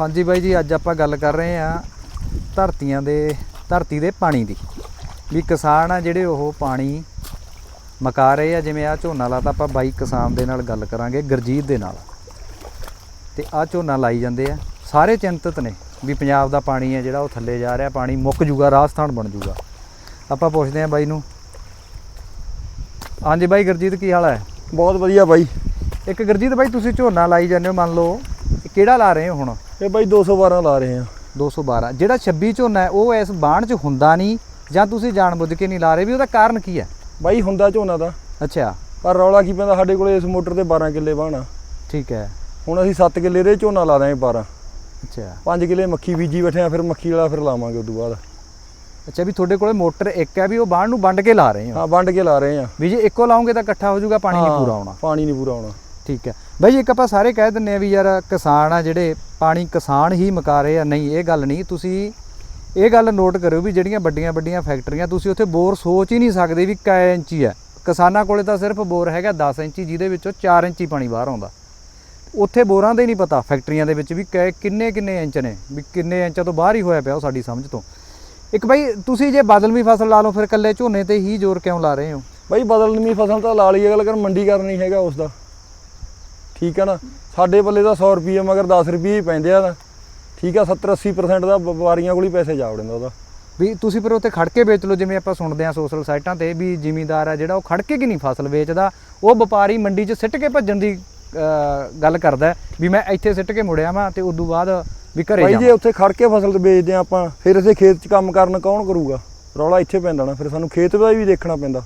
ਹਾਂਜੀ ਬਾਈ ਜੀ ਅੱਜ ਆਪਾਂ ਗੱਲ ਕਰ ਰਹੇ ਹਾਂ ਧਰਤੀਆਂ ਦੇ ਧਰਤੀ ਦੇ ਪਾਣੀ ਦੀ। ਵੀ ਕਿਸਾਨ ਆ ਜਿਹੜੇ ਉਹ ਪਾਣੀ ਮਕਾ ਰਹੇ ਆ ਜਿਵੇਂ ਆ ਝੋਨਾ ਲਾਤਾ ਆਪਾਂ ਬਾਈ ਕਿਸਾਨ ਦੇ ਨਾਲ ਗੱਲ ਕਰਾਂਗੇ ਗਰਜੀਤ ਦੇ ਨਾਲ। ਤੇ ਆ ਝੋਨਾ ਲਾਈ ਜਾਂਦੇ ਆ। ਸਾਰੇ ਚਿੰਤਤ ਨੇ ਵੀ ਪੰਜਾਬ ਦਾ ਪਾਣੀ ਹੈ ਜਿਹੜਾ ਉਹ ਥੱਲੇ ਜਾ ਰਿਹਾ ਪਾਣੀ ਮੁੱਕ ਜੂਗਾ ਰਾਜਸਥਾਨ ਬਣ ਜੂਗਾ। ਆਪਾਂ ਪੁੱਛਦੇ ਆ ਬਾਈ ਨੂੰ। ਹਾਂਜੀ ਬਾਈ ਗਰਜੀਤ ਕੀ ਹਾਲ ਹੈ? ਬਹੁਤ ਵਧੀਆ ਬਾਈ। ਇੱਕ ਗਰਜੀਤ ਬਾਈ ਤੁਸੀਂ ਝੋਨਾ ਲਾਈ ਜਾਂਦੇ ਹੋ ਮੰਨ ਲਓ ਕਿਹੜਾ ਲਾ ਰਹੇ ਹੋ ਹੁਣ? ਇਹ ਬਾਈ 212 ਲਾ ਰਹੇ ਆ 212 ਜਿਹੜਾ 26 ਝੋਨਾ ਹੈ ਉਹ ਇਸ ਬਾਣ 'ਚ ਹੁੰਦਾ ਨਹੀਂ ਜਾਂ ਤੁਸੀਂ ਜਾਣਬੁੱਝ ਕੇ ਨਹੀਂ ਲਾ ਰਹੇ ਵੀ ਉਹਦਾ ਕਾਰਨ ਕੀ ਹੈ? ਬਾਈ ਹੁੰਦਾ ਝੋਨਾ ਦਾ। ਅੱਛਾ। ਪਰ ਰੌਲਾ ਕੀ ਪੈਂਦਾ? ਸਾਡੇ ਕੋਲੇ ਇਸ ਮੋਟਰ ਤੇ 12 ਕਿੱਲੇ ਬਾਣਾ ਠੀਕ ਹੈ। ਹੁਣ ਅਸੀਂ 7 ਕਿੱਲੇ ਦੇ ਝੋਨਾ ਲਾ ਦਾਂਗੇ 12 ਅੱਛਾ। 5 ਕਿੱਲੇ ਮੱਖੀ ਬੀਜੀ ਬੈਠੇ ਆ ਫਿਰ ਮੱਖੀ ਵਾਲਾ ਫਿਰ ਲਾਵਾਂਗੇ ਉਦੋਂ ਬਾਅਦ। ਅੱਛਾ ਵੀ ਤੁਹਾਡੇ ਕੋਲੇ ਮੋਟਰ ਇੱਕ ਹੈ ਵੀ ਉਹ ਬਾਣ ਨੂੰ ਵੰਡ ਕੇ ਲਾ ਰਹੇ ਹੋ? ਹਾਂ ਵੰਡ ਕੇ ਲਾ ਰਹੇ ਆ ਵੀ ਜੇ ਇੱਕੋ ਲਾਉਂਗੇ ਤਾਂ ਇਕੱਠਾ ਹੋ ਜਾਊਗਾ ਪਾਣੀ ਨਹੀਂ ਹਾਂ, ਪੂਰਾ ਆਉਣਾ। ਪਾਣੀ ਨਹੀਂ ਪੂਰਾ ਆਉਣਾ। ਠੀਕ ਹੈ। ਬਾਈ ਇੱਕ ਆਪਾਂ ਸਾਰੇ ਕਹਿ ਦਿੰਨੇ ਆ ਵੀ ਯਾਰ ਕਿਸਾਨ ਆ ਜਿਹੜੇ, ਪਾਣੀ ਕਿਸਾਨ ਹੀ ਮਕਾ ਰਹੇ ਆ। ਨਹੀਂ, ਇਹ ਗੱਲ ਨਹੀਂ। ਤੁਸੀਂ ਇਹ ਗੱਲ ਨੋਟ ਕਰਿਓ ਵੀ ਜਿਹੜੀਆਂ ਵੱਡੀਆਂ ਵੱਡੀਆਂ ਫੈਕਟਰੀਆਂ ਤੁਸੀਂ ਉੱਥੇ ਬੋਰ ਸੋਚ ਹੀ ਨਹੀਂ ਸਕਦੇ ਵੀ ਕੈ ਇੰਚੀ ਹੈ ਕਿਸਾਨਾਂ ਕੋਲੇ ਤਾਂ ਸਿਰਫ ਬੋਰ ਹੈਗਾ 10 ਇੰਚੀ, ਜਿਹਦੇ ਵਿੱਚੋਂ 4 ਇੰਚੀ ਪਾਣੀ ਬਾਹਰ ਆਉਂਦਾ। ਉੱਥੇ ਬੋਰਾਂ ਦਾ ਹੀ ਨਹੀਂ ਪਤਾ ਫੈਕਟਰੀਆਂ ਦੇ ਵਿੱਚ ਵੀ ਕੈ ਕਿੰਨੇ ਕਿੰਨੇ ਇੰਚ ਨੇ, ਵੀ ਕਿੰਨੇ ਇੰਚਾਂ ਤੋਂ ਬਾਹਰ ਹੀ ਹੋਇਆ ਪਿਆ ਉਹ ਸਾਡੀ ਸਮਝ ਤੋਂ। ਇੱਕ ਬਾਈ, ਤੁਸੀਂ ਜੇ ਬਦਲਵੀਂ ਫਸਲ ਲਾ ਲਓ, ਫਿਰ ਇਕੱਲੇ ਝੋਨੇ ਤੇ ਹੀ ਜ਼ੋਰ ਕਿਉਂ ਲਾ ਰਹੇ ਹੋ? ਬਾਈ, ਬਦਲਵੀਂ ਫਸਲ ਤਾਂ ਲਾ ਲਈ, ਅਗਲ ਕਰ ਮੰਡੀ ਕਰਨੀ ਹੈਗਾ ਉਸ ਦਾ ਠੀਕ ਆ ਨਾ? ਸਾਡੇ ਪੱਲੇ ਤਾਂ 100 ਰੁਪਏ ਮਗਰ 10 ਰੁਪਏ ਹੀ ਪੈਂਦੇ ਆ ਠੀਕ ਆ 70 80% ਦਾ ਵਪਾਰੀਆਂ ਕੋਲ ਹੀ ਪੈਸੇ ਜਾ ਵੜਦਾ ਉਹਦਾ। ਵੀ ਤੁਸੀਂ ਫਿਰ ਉੱਥੇ ਖੜ ਕੇ ਵੇਚ ਲਓ ਜਿਵੇਂ ਆਪਾਂ ਸੁਣਦੇ ਆ ਸੋਸ਼ਲ ਸਾਈਟਾਂ ਤੇ ਵੀ ਜ਼ਿਮੀਂਦਾਰ ਆ ਜਿਹੜਾ ਉਹ ਖੜ ਕੇ ਕਿ ਨਹੀਂ ਫਸਲ ਵੇਚਦਾ ਉਹ ਵਪਾਰੀ ਮੰਡੀ 'ਚ ਸਿੱਟ ਕੇ ਭੱਜਣ ਦੀ ਗੱਲ ਕਰਦਾ ਹੈ ਵੀ ਮੈਂ ਇੱਥੇ ਸਿੱਟ ਕੇ ਮੁੜਿਆ ਵਾਂ ਤੇ ਉਦੋਂ ਬਾਅਦ ਵੀ ਘਰੇ ਜੇ ਜਾਵਾਂ। ਉੱਥੇ ਖੜ ਕੇ ਫਸਲ ਤੇ ਵੇਚਦੇ ਆ ਆਪਾਂ ਫਿਰ ਅਸੀਂ ਖੇਤ 'ਚ ਕੰਮ ਕਰਨ ਕੌਣ ਕਰੂਗਾ? ਰੌਲਾ ਇੱਥੇ ਪੈਂਦਾ ਨਾ ਫਿਰ ਸਾਨੂੰ ਖੇਤ ਦਾ ਵੀ ਦੇਖਣਾ ਪੈਂਦਾ।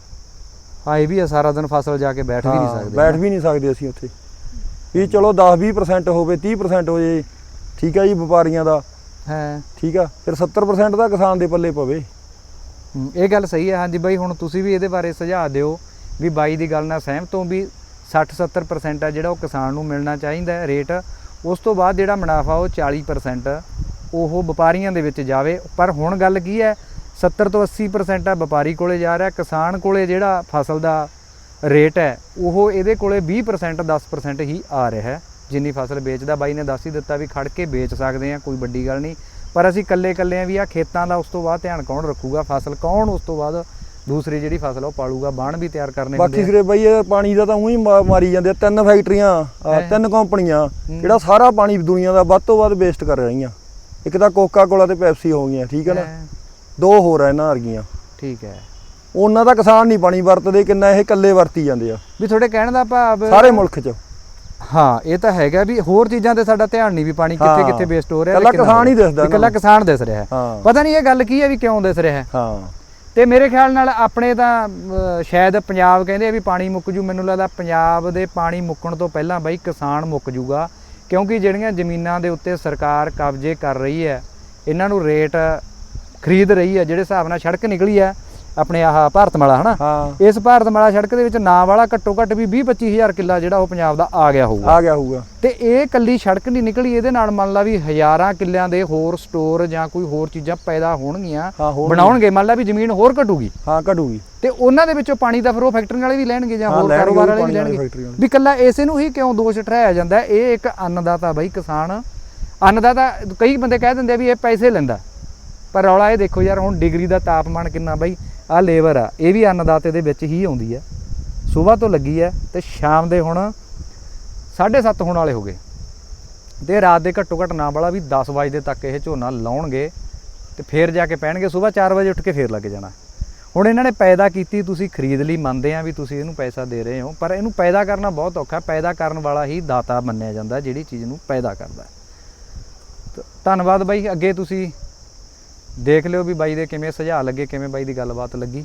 ਹਾਂ ਇਹ ਵੀ ਆ ਸਾਰਾ ਦਿਨ ਫਸਲ ਜਾ ਕੇ ਬੈਠ ਵੀ ਨਹੀਂ ਹਾਂ, ਸਕਦੇ। ਬੈਠ ਵੀ ਨਹੀਂ ਸਕਦੇ ਅਸੀਂ ਉੱਥੇ। ਵੀ ਚਲੋ 10-20% ਹੋਵੇ 30% ਹੋ ਜੇ ਠੀਕ ਆ ਜੀ ਵਪਾਰੀਆਂ ਦਾ। ਹੈ। ਠੀਕ ਆ ਫਿਰ 70% ਦਾ ਕਿਸਾਨ ਦੇ ਪੱਲੇ ਪਵੇ। ਇਹ ਗੱਲ ਸਹੀ ਹੈ। ਹਾਂਜੀ ਬਾਈ ਹੁਣ ਤੁਸੀਂ ਵੀ ਇਹਦੇ ਬਾਰੇ ਸੁਝਾਅ ਦਿਓ ਵੀ ਬਾਈ ਦੀ ਗੱਲ ਨਾਲ ਸਹਿਮਤ ਹੋ ਵੀ 60-70% ਆ ਜਿਹੜਾ ਉਹ ਕਿਸਾਨ ਨੂੰ ਮਿਲਣਾ ਚਾਹੀਦਾ ਹੈ ਰੇਟ। ਉਸ ਤੋਂ ਬਾਅਦ ਜਿਹੜਾ ਮੁਨਾਫਾ ਉਹ 40% ਉਹ ਵਪਾਰੀਆਂ ਦੇ ਵਿੱਚ ਜਾਵੇ। ਪਰ ਹੁਣ ਗੱਲ ਕੀ ਹੈ 70 ਤੋਂ 80% ਆ ਵਪਾਰੀ ਕੋਲੇ ਜਾ ਰਿਹਾ ਕਿਸਾਨ ਕੋਲੇ ਜਿਹੜਾ ਫਸਲ ਦਾ ਰੇਟ ਹੈ ਉਹ ਇਹਦੇ ਕੋਲੇ 20% 10% ਹੀ ਆ ਰਿਹਾ ਹੈ। ਜਿੰਨੀ ਫਸਲ ਵੇਚਦਾ ਬਾਈ ਨੇ ਦੱਸ ਹੀ ਦਿੱਤਾ ਵੀ ਖੜ ਕੇ ਵੇਚ ਸਕਦੇ ਆ ਕੋਈ ਵੱਡੀ ਗੱਲ ਨਹੀਂ। ਪਰ ਅਸੀਂ ਕੱਲੇ ਕੱਲੇ ਆ ਵੀ ਆ ਖੇਤਾਂ ਦਾ ਉਸ ਤੋਂ ਬਾਅਦ ਧਿਆਨ ਕੌਣ ਰੱਖੂਗਾ? ਫਸਲ ਕੌਣ ਉਸ ਤੋਂ ਬਾਅਦ ਦੂਸਰੀ ਜਿਹੜੀ ਫਸਲ ਉਹ ਪਾਲੂਗਾ ਬਾਣ ਵੀ ਤਿਆਰ ਕਰਨੇ ਬਾਕੀ ਹੁੰਦੇ ਆ। ਸਿਰੇ ਬਾਈ ਇਹ ਪਾਣੀ ਦਾ ਤਾਂ ਉਹੀ ਮਾਰੀ ਜਾਂਦੇ ਆ ਤਿੰਨ ਫੈਕਟਰੀਆਂ ਹੈਂ। ਤਿੰਨ ਕੰਪਨੀਆਂ ਜਿਹੜਾ ਸਾਰਾ ਪਾਣੀ ਦੁਨੀਆ ਦਾ ਵੱਧ ਤੋਂ ਵੱਧ ਵੇਸਟ ਕਰ ਰਹੀਆਂ। ਇੱਕ ਤਾਂ ਕੋਕਾ ਕੋਲਾ ਤੇ ਪੈਪਸੀ ਹੋ ਗਈਆਂ ਠੀਕ ਹੈ ਨਾ? ਹੈਂ, ਦੋ ਹੋਰ ਆ ਇਹਨਾਂ ਵਰਗੀਆਂ। ਠੀਕ ਹੈ। ਉਹਨਾਂ ਦਾ ਕਿਸਾਨ ਨਹੀਂ ਪਾਣੀ ਵਰਤਦੇ ਕਿੰਨਾ ਇਹ ਇਕੱਲੇ ਵਰਤੀ ਜਾਂਦੇ ਆ। ਵੀ ਤੁਹਾਡੇ ਕਹਿਣ ਦਾ ਭਾਵ ਸਾਰੇ ਮੁਲਕ 'ਚ। ਹਾਂ ਇਹ ਤਾਂ ਹੈਗਾ ਵੀ ਹੋਰ ਚੀਜ਼ਾਂ ਤੇ ਸਾਡਾ ਧਿਆਨ ਨਹੀਂ ਵੀ ਪਾਣੀ ਕਿੱਥੇ। ਕਿੱਥੇ ਵੇਸਟ ਹੋ ਰਿਹਾ ਇਕੱਲਾ ਕਿਸਾਨ ਹੀ। ਦਿਸਦਾ ਇਕੱਲਾ। ਕਿਸਾਨ ਦਿਸ ਰਿਹਾ। ਪਤਾ ਨਹੀਂ ਇਹ ਗੱਲ ਕੀ ਹੈ ਵੀ ਕਿਉਂ ਦਿਸ ਰਿਹਾ। ਹੈ। ਤੇ ਮੇਰੇ ਖਿਆਲ ਨਾਲ ਆਪਣੇ ਤਾਂ ਸ਼ਾਇਦ ਪੰਜਾਬ ਕਹਿੰਦੇ ਆ ਵੀ ਪਾਣੀ ਮੁੱਕ ਜੂ। ਮੈਨੂੰ ਲੱਗਦਾ ਪੰਜਾਬ ਦੇ ਪਾਣੀ ਮੁੱਕਣ ਤੋਂ ਪਹਿਲਾਂ ਬਈ ਕਿਸਾਨ ਮੁੱਕ ਜੂਗਾ। ਕਿਉਂਕਿ ਜਿਹੜੀਆਂ ਜ਼ਮੀਨਾਂ ਦੇ ਉੱਤੇ ਸਰਕਾਰ ਕਬਜ਼ੇ ਕਰ ਰਹੀ ਹੈ ਇਹਨਾਂ ਨੂੰ ਰੇਟ ਖਰੀਦ ਰਹੀ ਹੈ ਜਿਹੜੇ ਹਿਸਾਬ ਨਾਲ ਸੜਕ ਨਿਕਲੀ ਹੈ। ਆਪਣੇ ਆਹ ਭਾਰਤਮਾਲਾ ਹਨਾ? ਹਾਂ। ਇਸ ਭਾਰਤਮਾਲਾ ਸੜਕ ਦੇ ਵਿੱਚ ਨਾਂ ਵਾਲਾ ਘੱਟੋ ਘੱਟ ਵੀ 20 25000 ਕਿੱਲਾ ਜਿਹੜਾ ਉਹ ਪੰਜਾਬ ਦਾ ਆ ਗਿਆ ਹੋਊਗਾ। ਆ ਗਿਆ ਹੋਊਗਾ। ਤੇ ਇਹ ਕੱਲੀ ਸੜਕ ਨਹੀਂ ਨਿਕਲੀ ਇਹਦੇ ਨਾਲ ਮੰਨ ਲਾ ਵੀ ਹਜ਼ਾਰਾਂ ਕਿੱਲਿਆਂ ਦੇ ਹੋਰ ਸਟੋਰ ਜਾਂ ਕੋਈ ਹੋਰ ਚੀਜ਼ਾਂ ਪੈਦਾ ਹੋਣਗੀਆਂ। ਬਣਾਉਣਗੇ ਮੰਨ ਲਾ ਵੀ ਜ਼ਮੀਨ ਹੋਰ ਘਟੂਗੀ। ਹਾਂ ਘਟੂਗੀ। ਤੇ ਉਹਨਾਂ ਦੇ ਵਿੱਚੋਂ ਪਾਣੀ ਤਾਂ ਫਿਰ ਉਹ ਫੈਕਟਰੀਆਂ ਵਾਲੇ ਵੀ ਲੈਣਗੇ ਜਾਂ ਹੋਰ ਕਾਰੋਬਾਰ ਵਾਲੇ ਵੀ ਲੈਣਗੇ। ਵੀ ਕੱਲਾ ਇਸੇ ਨੂੰ ਹੀ ਕਿਉਂ ਦੋਸ਼ ਠਹਿਰਾਇਆ ਜਾਂਦਾ? ਇਹ ਇੱਕ ਅੰਨਦਾਤਾ ਬਈ ਕਿਸਾਨ। ਅੰਨਦਾਤਾ ਕਈ ਬੰਦੇ ਕਹਿ ਦਿੰਦੇ ਆ ਵੀ ਇਹ ਪੈਸੇ ਲੈਂਦਾ। ਪਰ ਰੌਲਾ ਇਹ ਦੇਖੋ ਯਾਰ ਹੁਣ ਡਿਗਰੀ ਦਾ ਤਾਪਮਾਨ ਕਿੰਨਾ ਬਈ? ਆ ਲੇਬਰ ਆ, ਇਹ ਵੀ ਅੰਨਦਾਤੇ ਦੇ ਵਿੱਚ ਹੀ ਆਉਂਦੀ ਹੈ ਸਵੇਰ ਤੋਂ ਲੱਗੀ ਹੈ ਤੇ ਸ਼ਾਮ ਦੇ ਹੁਣ 7:30 ਹੋਣ ਵਾਲੇ ਹੋ ਗਏ। ਤੇ ਰਾਤ ਦੇ ਘੱਟੋ ਘੱਟ ਨਾ ਵਾਲਾ ਵੀ 10 ਵਜੇ ਤੱਕ ਇਹ ਝੋਨਾ ਲਾਉਣਗੇ ਤੇ ਫੇਰ ਜਾ ਕੇ ਪੈਣਗੇ, ਸਵੇਰ 4 ਵਜੇ ਉੱਠ ਕੇ ਫੇਰ ਲੱਗ ਜਾਣਾ। ਹੁਣ ਇਹਨਾਂ ਨੇ ਪੈਦਾ ਕੀਤੀ, ਤੁਸੀਂ ਖਰੀਦ ਲਈ, ਮੰਨਦੇ ਆ ਵੀ ਤੁਸੀਂ ਇਹਨੂੰ ਪੈਸਾ ਦੇ ਰਹੇ ਹੋ, ਪਰ ਇਹਨੂੰ ਪੈਦਾ ਕਰਨਾ ਬਹੁਤ ਔਖਾ ਪੈਦਾ ਕਰਨ ਵਾਲਾ ਹੀ ਦਾਤਾ ਮੰਨਿਆ ਜਾਂਦਾ, ਜਿਹੜੀ ਚੀਜ਼ ਨੂੰ ਪੈਦਾ ਕਰਦਾ ਹੈ। ਧੰਨਵਾਦ ਬਾਈ, ਅੱਗੇ ਤੁਸੀਂ ਦੇਖ ਲਿਓ ਵੀ ਬਾਈ ਦੇ ਕਿਵੇਂ ਸੁਝਾਅ ਲੱਗੇ ਕਿਵੇਂ ਬਾਈ ਦੀ ਗੱਲਬਾਤ ਲੱਗੀ।